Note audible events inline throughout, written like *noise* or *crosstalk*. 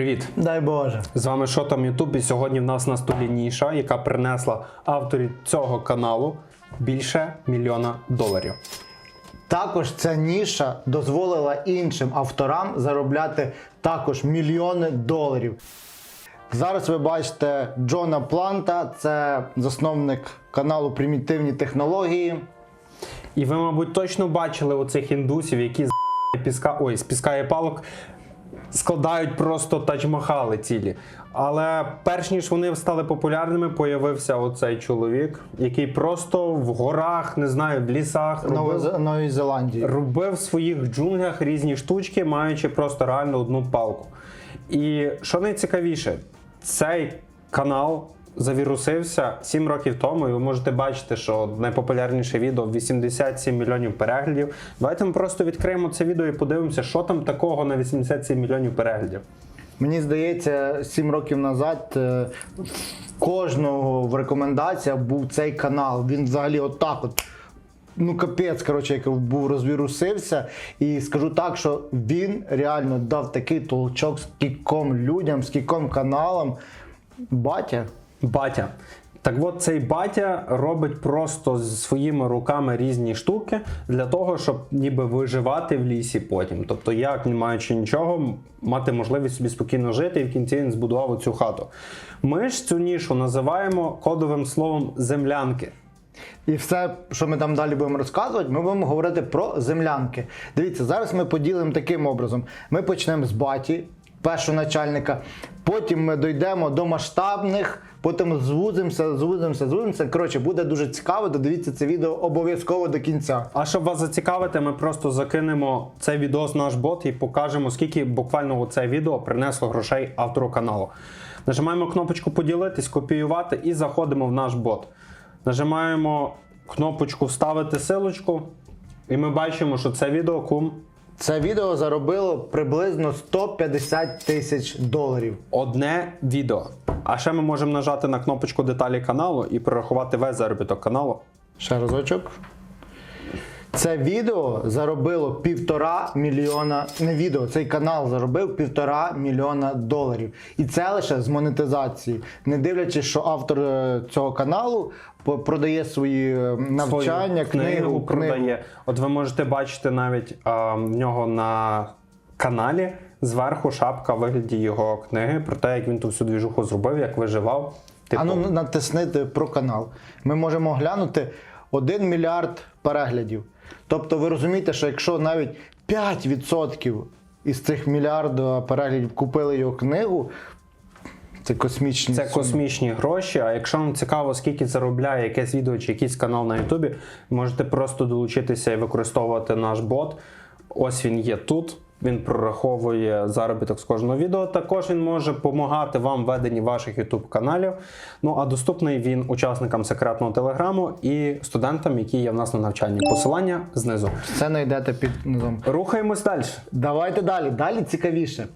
Привіт! Дай Боже. З вами Шотом Ютуб, і сьогодні в нас на столі ніша, яка принесла авторі цього каналу більше мільйона доларів. Також ця ніша дозволила іншим авторам заробляти також мільйони доларів. Зараз ви бачите Джона Планта, це засновник каналу Примітивні технології. І ви, мабуть, точно бачили оцих індусів, які з піска, ой, з піска і палок складають просто тадж-махали цілі. Але перш ніж вони стали популярними, появився оцей чоловік, який просто в горах, не знаю, в лісах робив, Нової, Нової Зеландії. робив в своїх джунглях різні штучки, маючи просто реально одну палку. І що найцікавіше, цей канал завірусився 7 років тому, і ви можете бачити, що найпопулярніше відео 87 мільйонів переглядів. Давайте ми просто відкриємо це відео і подивимося, що там такого на 87 мільйонів переглядів. Мені здається, 7 років назад е, кожного в рекомендаціях був цей канал. Він взагалі отак от. Ну, капець, коротше, як був розвірусився. І скажу так, що він реально дав такий толчок скільком людям, скільком каналам. Батя. Батя. Так от цей батя робить просто своїми руками різні штуки для того, щоб ніби виживати в лісі потім. Тобто, як не маючи нічого, мати можливість собі спокійно жити, і в кінці він збудував оцю хату. Ми ж цю нішу називаємо кодовим словом землянки. І все, що ми там далі будемо розказувати, ми будемо говорити про землянки. Дивіться, зараз ми поділимо таким образом: ми почнемо з баті, першого начальника, потім ми дійдемо до масштабних, потім звузимося, звузимося, звузимося. Коротше, буде дуже цікаво. Додивіться це відео обов'язково до кінця. А щоб вас зацікавити, ми просто закинемо цей відео з наш бот і покажемо, скільки буквально це відео принесло грошей автору каналу. Нажимаємо кнопочку поділитись, копіювати і заходимо в наш бот. Нажимаємо кнопочку Вставити силочку, і ми бачимо, що це відео кум Це відео заробило приблизно 150 тисяч доларів. одне відео. А ще ми можемо нажати на кнопочку деталі каналу і прорахувати весь заробіток каналу. Ще разочок. Це відео заробило півтора мільйона. Не відео, цей канал заробив півтора мільйона доларів. І це лише з монетизації. Не дивлячись, що автор е, цього каналу продає свої е, навчання, Свою книгу, книгу. продає. От ви можете бачити навіть а, в нього на каналі зверху шапка вигляді його книги про те, як він ту всю двіжуху зробив, як виживав. Типу, А ну натиснити про канал. Ми можемо глянути 1 мільярд переглядів. Тобто ви розумієте, що якщо навіть 5% із цих мільярда переглядів купили його книгу, це космічні. Це суми. космічні гроші. А якщо вам цікаво, скільки заробляє якесь відео чи якийсь канал на Ютубі, можете просто долучитися і використовувати наш бот. Ось він є тут. Він прораховує заробіток з кожного відео. Також він може допомагати вам в веденні ваших YouTube каналів. Ну а доступний він учасникам секретного телеграму і студентам, які є в нас на навчанні. Посилання знизу. Це знайдете під низом. Рухаємось далі. Давайте далі. Далі цікавіше.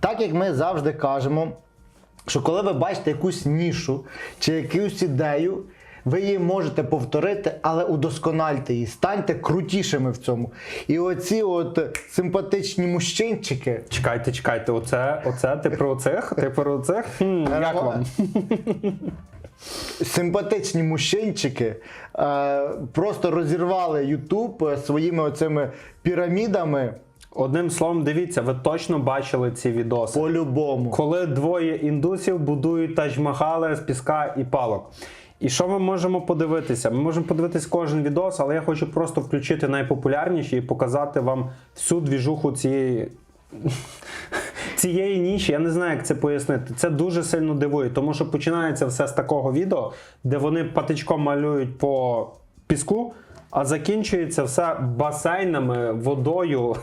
Так як ми завжди кажемо, що коли ви бачите якусь нішу чи якусь ідею, ви її можете повторити, але удоскональте її, станьте крутішими в цьому. І оці от симпатичні мужчинчики. Чекайте, чекайте, оце, оце ти про цих? Ти про цих? Хм, як вам? Симпатичні мужчинчики е, просто розірвали Ютуб е, своїми оцими пірамідами Одним словом, дивіться, ви точно бачили ці відоси. по-любому. Коли двоє індусів будують тадж-махали з піска і палок. І що ми можемо подивитися? Ми можемо подивитись кожен відос, але я хочу просто включити найпопулярніші і показати вам всю двіжуху цієї. *laughs* Цієї ніші, я не знаю, як це пояснити. Це дуже сильно дивує, тому що починається все з такого відео, де вони патичком малюють по піску, а закінчується все басейнами, водою,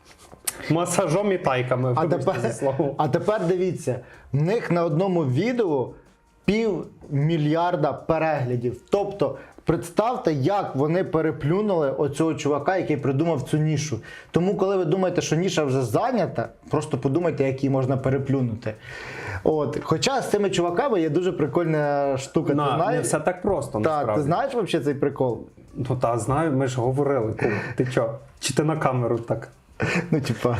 *laughs* масажом і тайками. А тепер, а тепер дивіться, в них на одному відео пів мільярда переглядів. Тобто, представте, як вони переплюнули оцього чувака, який придумав цю нішу. Тому, коли ви думаєте, що ніша вже зайнята, просто подумайте, як її можна переплюнути. От. Хоча з цими чуваками є дуже прикольна штука. На, ти не все так просто. Насправді. ти знаєш взагалі цей прикол? Ну та знаю, ми ж говорили. Кум. Ти чо? Чи ти на камеру так? *laughs* Ну, типа.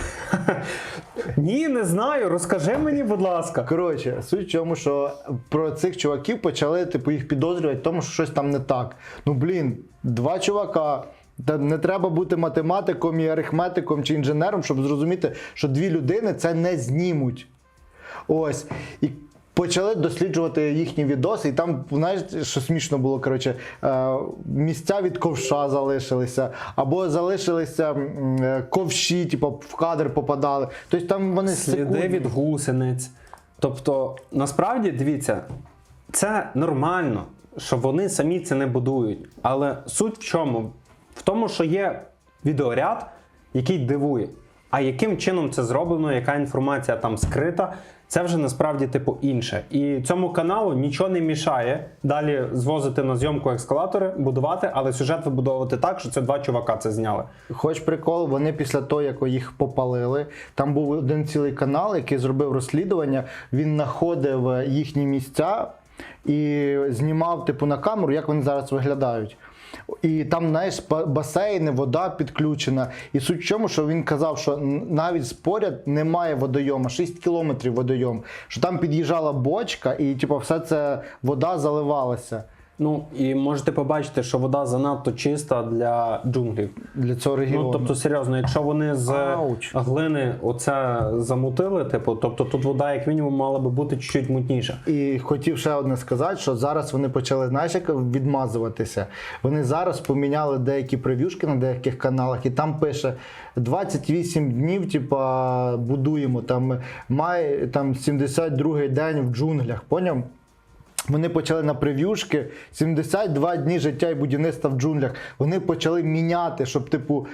Ні, не знаю. Розкажи мені, будь ласка. Коротше, суть в чому, що про цих чуваків почали типу, їх підозрювати, в тому, що щось там не так. Ну блін, два чувака. Та не треба бути математиком і арифметиком чи інженером, щоб зрозуміти, що дві людини це не знімуть. Ось. І почали досліджувати їхні відоси, і там, знаєш, що смішно було, коротше, е, місця від ковша залишилися, або залишилися е, ковші, типу, в кадр попадали. Тобто там вони Сліди від гусениць. Тобто, насправді, дивіться, це нормально, що вони самі це не будують. Але суть в чому? В тому, що є відеоряд, який дивує. А яким чином це зроблено, яка інформація там скрита, це вже насправді типу інше. І цьому каналу нічого не мішає далі звозити на зйомку ескалатори, будувати, але сюжет вибудовувати так, що це два чувака це зняли. Хоч прикол, вони після того, як їх попалили, там був один цілий канал, який зробив розслідування. Він знаходив їхні місця і знімав типу на камеру, як вони зараз виглядають. І там, знаєш, басейни, вода підключена. І суть в чому, що він казав, що навіть споряд немає водойома, 6 кілометрів водойом, що там під'їжджала бочка, і типу, все це вода заливалася Ну і можете побачити, що вода занадто чиста для джунглів. для цього регіону. Ну тобто, серйозно, якщо вони з Ауч. глини оце замутили, типу, тобто тут вода, як мінімум, мала би бути чуть-чуть мутніша. І хотів ще одне сказати, що зараз вони почали знаєш, як відмазуватися. Вони зараз поміняли деякі прев'юшки на деяких каналах, і там пише 28 днів, типа, будуємо. Там має там 72-й день в джунглях. Поняв? Вони почали на прев'юшки 72 дні життя і будівництва в джунглях. Вони почали міняти, щоб, типу.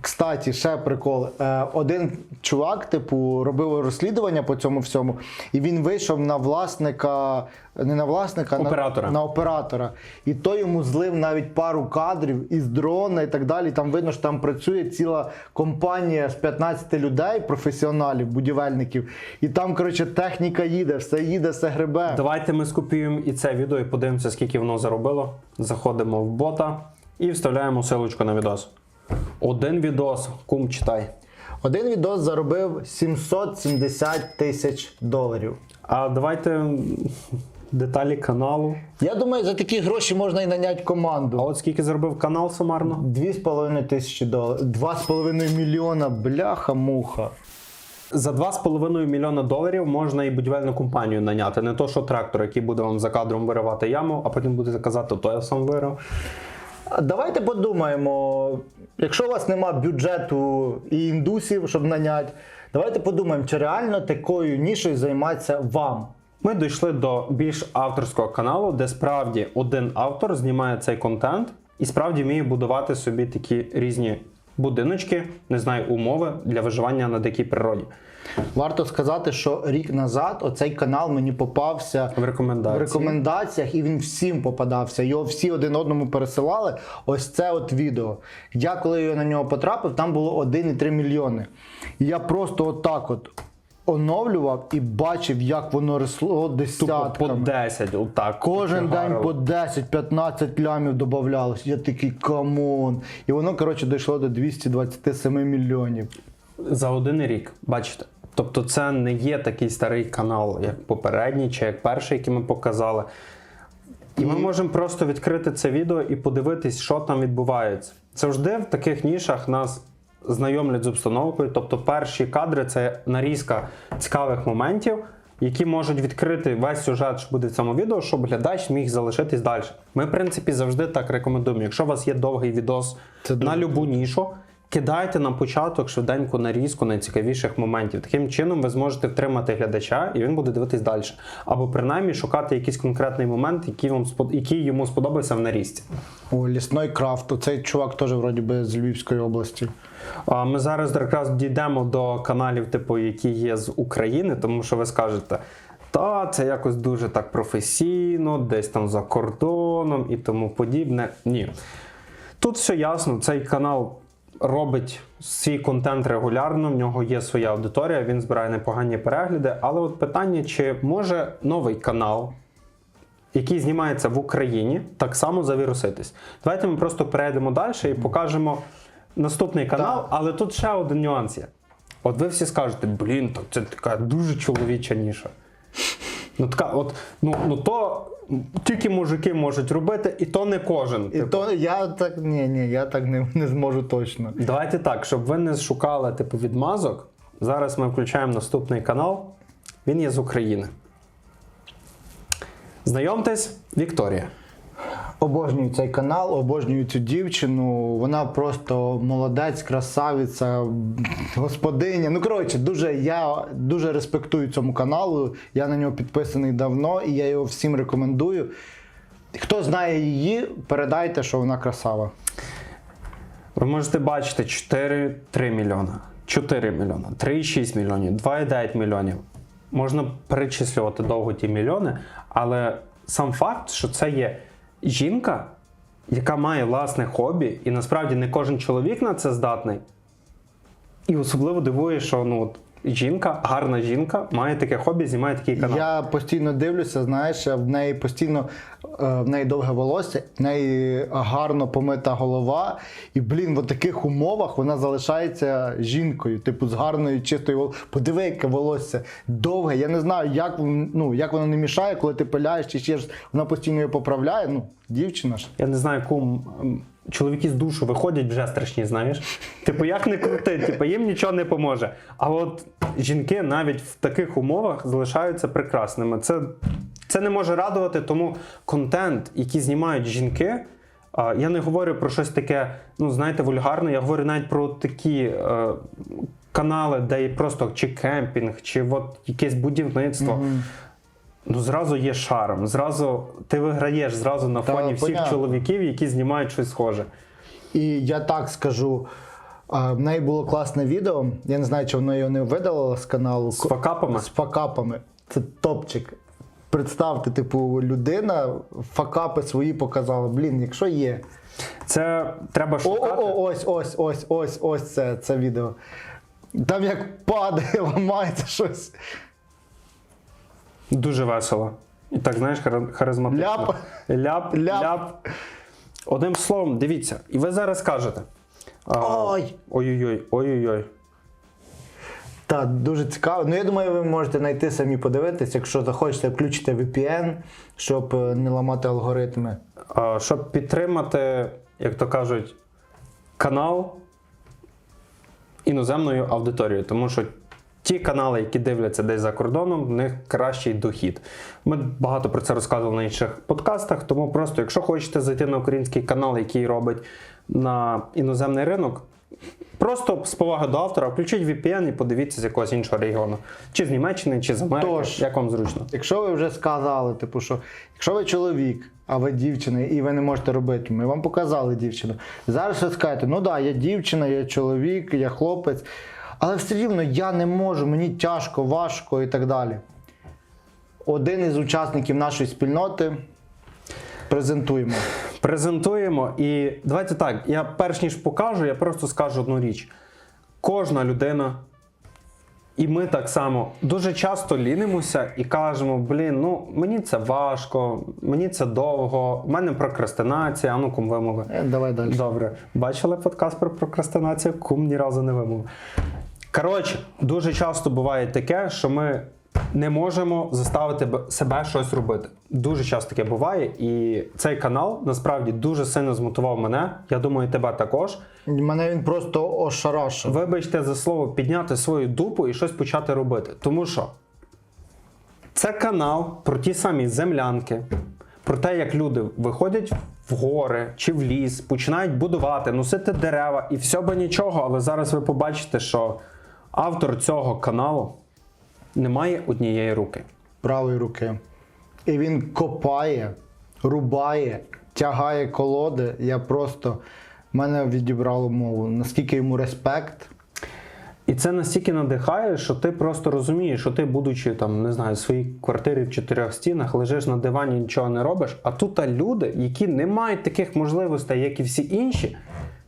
Кстаті, ще прикол. Е, один чувак, типу, робив розслідування по цьому всьому, і він вийшов на власника, не на власника, Оператора. На, на оператора. І той йому злив навіть пару кадрів із дрона і так далі. Там видно, що там працює ціла компанія з 15 людей, професіоналів, будівельників. І там, коротше, техніка їде, все їде, все гребе. Давайте ми скопіюємо і це відео і подивимося, скільки воно заробило. Заходимо в бота і вставляємо силочку на відос. Один відос, кум читай. Один відос заробив 770 тисяч доларів. А давайте деталі каналу. Я думаю, за такі гроші можна і наняти команду. А от скільки заробив канал сумарно? 2,5 тисячі доларів. 2,5 мільйона, бляха-муха. За 2,5 мільйона доларів можна і будівельну компанію наняти. Не то, що трактор, який буде вам за кадром виривати яму, а потім будете казати, то я сам вирив. Давайте подумаємо, якщо у вас нема бюджету і індусів, щоб наняти, давайте подумаємо, чи реально такою нішою займатися вам. Ми дійшли до більш авторського каналу, де справді один автор знімає цей контент і справді вміє будувати собі такі різні будиночки, не знаю, умови для виживання на дикій природі. Варто сказати, що рік назад оцей канал мені попався В рекомендації. в рекомендаціях, і він всім попадався. Його всі один одному пересилали. Ось це от відео. Я коли я на нього потрапив, там було 1,3 мільйони. І я просто отак от оновлював і бачив, як воно росло Тупо по 10, отак. Кожен день по 10-15 лямів додавалось. Я такий камон. І воно, коротше, дійшло до 227 мільйонів. за один рік. Бачите? Тобто це не є такий старий канал, як попередній, чи як перший, який ми показали. І ми можемо просто відкрити це відео і подивитись, що там відбувається. Завжди в таких нішах нас знайомлять з обстановкою. Тобто, перші кадри це нарізка цікавих моментів, які можуть відкрити весь сюжет, що буде в цьому відео, щоб глядач міг залишитись далі. Ми, в принципі, завжди так рекомендуємо. Якщо у вас є довгий відос Це на любу нішу, кидайте на початок швиденьку нарізку найцікавіших моментів. Таким чином ви зможете втримати глядача, і він буде дивитись далі. Або принаймні шукати якийсь конкретний момент, який вам який йому сподобався в нарізці. О, лісной крафт. Оцей чувак теж вроді би з Львівської області. А ми зараз якраз дійдемо до каналів, типу, які є з України, тому що ви скажете. Та це якось дуже так професійно, десь там за кордоном і тому подібне. Ні. Тут все ясно, цей канал робить свій контент регулярно, в нього є своя аудиторія, він збирає непогані перегляди. Але от питання, чи може новий канал, який знімається в Україні, так само завіруситись? Давайте ми просто перейдемо далі і покажемо наступний канал, Так. але тут ще один нюанс є. От ви всі скажете, блін, то це така дуже чоловіча ніша. Ну, така, от, ну, ну то тільки мужики можуть робити, і то не кожен. І Типу, то я так ні, ні, я так не, не зможу точно. Давайте так, щоб ви не шукали типу відмазок. Зараз ми включаємо наступний канал. Він є з України. Знайомтесь, Вікторія. Обожнюю цей канал, обожнюю цю дівчину. Вона просто молодець, красавиця, господиня. Ну коротше, дуже я дуже респектую цьому каналу. Я на нього підписаний давно і я його всім рекомендую. Хто знає її, передайте, що вона красава. Ви можете бачити 4-3 мільйона, 4 мільйона, 3,6 мільйонів, 2,9 мільйонів. Можна перечислювати довго ті мільйони, але сам факт, що це є жінка, яка має власне хобі, і насправді не кожен чоловік на це здатний. І особливо дивує, що ну, от, жінка, гарна жінка, має таке хобі, знімає такий канал. Я постійно дивлюся, знаєш, в неї постійно е, в неї довге волосся, в неї гарно помита голова. І, блін, в таких умовах вона залишається жінкою, типу, з гарною чистою волоссю. Подиви, яке волосся довге. Я не знаю, як, ну, як воно не мішає, коли ти пиляєш, чи ще ж вона постійно його поправляє. Ну, дівчина ж. Я не знаю, кум. Чоловіки з душу виходять вже страшні, знаєш. Типу, як не крути, типу, їм нічого не поможе. А от жінки навіть в таких умовах залишаються прекрасними. Це, це не може радувати, тому контент, який знімають жінки. Я не говорю про щось таке, ну знаєте, вульгарне. Я говорю навіть про такі е, канали, де просто чи кемпінг, чи от якесь будівництво. Ну, зразу є шарм. Зразу ти виграєш зразу на Та, фоні всіх понятно. чоловіків, які знімають щось схоже. І я так скажу. В неї було класне відео. Я не знаю, чи воно його не видалило з каналу. З факапами. З факапами. Це топчик. Представте, типу, людина факапи свої показала. Блін, якщо є. Це треба шукати. о, о, ось, ось, ось, ось, ось це, це відео. Там як падає, *laughs* ламається щось. Дуже весело. І так, знаєш, хар- харизматично. Ляп. Ляп, Ляп. ляп. Одним словом, дивіться, і ви зараз кажете. Ой. Ой-ой-ой, ой-ой-ой. Так, дуже цікаво. Ну, я думаю, ви можете знайти самі подивитись, якщо захочете, включите VPN, щоб е, не ламати алгоритми. А, Щоб підтримати, як то кажуть, канал іноземною аудиторією, тому що ті канали, які дивляться десь за кордоном, в них кращий дохід. Ми багато про це розказували на інших подкастах, тому просто, якщо хочете зайти на український канал, який робить на іноземний ринок. Просто з поваги до автора, включіть VPN і подивіться з якогось іншого регіону. Чи з Німеччини, чи з Америки, Тож. як вам зручно. Якщо ви вже сказали, типу, що якщо ви чоловік, а ви дівчина, і ви не можете робити, ми вам показали дівчину. Зараз ви скажете, ну да, я дівчина, я чоловік, я хлопець, але все рівно я не можу, мені тяжко, важко і так далі. Один із учасників нашої спільноти презентуємо. Презентуємо і давайте так. Я перш ніж покажу, я просто скажу одну річ. Кожна людина, і ми так само дуже часто лінимося і кажемо: блін, ну мені це важко, мені це довго, в мене прокрастинація, а ну кум вимови. Е, Давай далі. Добре. Бачили подкаст про прокрастинацію? Кум ні разу не вимовив. Коротше, дуже часто буває таке, що ми не можемо заставити себе щось робити. Дуже часто таке буває, і цей канал насправді дуже сильно змотивував мене. Я думаю, і тебе також. Мене він просто ошарашив. Вибачте за слово, підняти свою дупу і щось почати робити. Тому що це канал про ті самі землянки, про те, як люди виходять в гори чи в ліс, починають будувати, носити дерева і все би нічого. Але зараз ви побачите, що автор цього каналу не має однієї руки. правої руки. І він копає, рубає, тягає колоди. Я просто мене відібрало мову. Наскільки йому респект. І це настільки надихає, що ти просто розумієш, що ти, будучи там, не знаю, в своїй квартирі в чотирьох стінах, лежиш на дивані, нічого не робиш. А тут люди, які не мають таких можливостей, як і всі інші,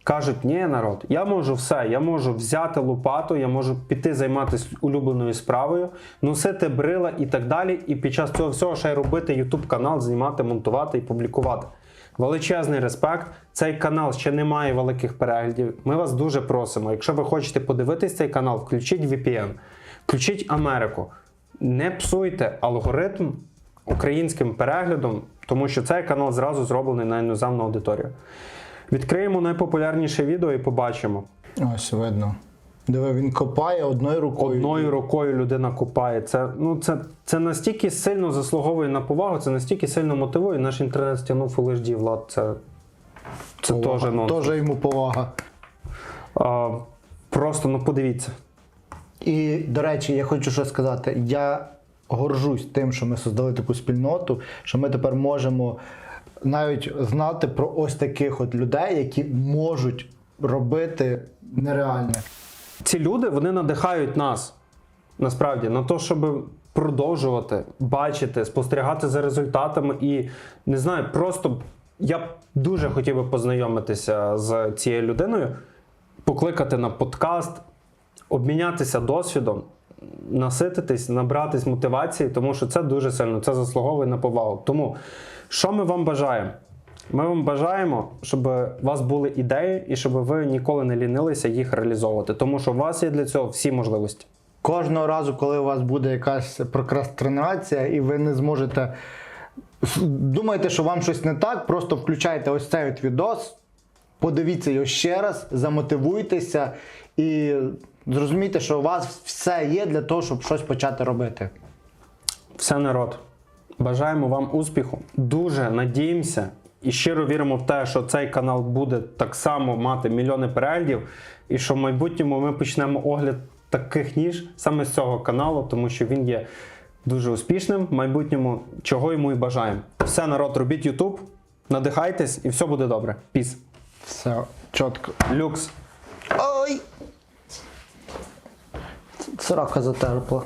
кажуть: ні, народ, я можу все, я можу взяти лопату, я можу піти займатися улюбленою справою, носити брила і так далі. І під час цього всього ще й робити YouTube канал, знімати, монтувати і публікувати. величезний респект. Цей канал ще не має великих переглядів. Ми вас дуже просимо. Якщо ви хочете подивитись цей канал, включіть VPN, включіть Америку. Не псуйте алгоритм українським переглядом, тому що цей канал зразу зроблений на іноземну аудиторію. Відкриємо найпопулярніше відео і побачимо. Ось видно. Диви, він копає одною рукою. Одною рукою людина купає. Це, ну, це, це настільки сильно заслуговує на повагу, це настільки сильно мотивує. Наш інтернет стягнув Full Влад. Це, це теж нонсенс. Теж йому повага. А, просто ну подивіться. І, до речі, я хочу що сказати. Я горжусь тим, що ми создали таку спільноту, що ми тепер можемо навіть знати про ось таких от людей, які можуть робити нереальне. Ці люди вони надихають нас насправді на те, щоб продовжувати бачити, спостерігати за результатами і не знаю, просто я б дуже хотів би познайомитися з цією людиною, покликати на подкаст, обмінятися досвідом, насититись, набратись мотивації, тому що це дуже сильно, це заслуговує на повагу. Тому що ми вам бажаємо? Ми вам бажаємо, щоб у вас були ідеї і щоб ви ніколи не лінилися їх реалізовувати, тому що у вас є для цього всі можливості. Кожного разу, коли у вас буде якась прокрастинація, і ви не зможете. Думаєте, що вам щось не так, просто включайте ось цей відос, подивіться його ще раз, замотивуйтеся і зрозумійте, що у вас все є для того, щоб щось почати робити. Все народ. Бажаємо вам успіху. Дуже надіємося і щиро віримо в те, що цей канал буде так само мати мільйони переглядів, і що в майбутньому ми почнемо огляд таких ніж саме з цього каналу, тому що він є дуже успішним в майбутньому, чого йому і бажаємо. Все, народ, робіть YouTube, надихайтесь і все буде добре. Піс. Все чітко. Люкс. Сорока затерпла.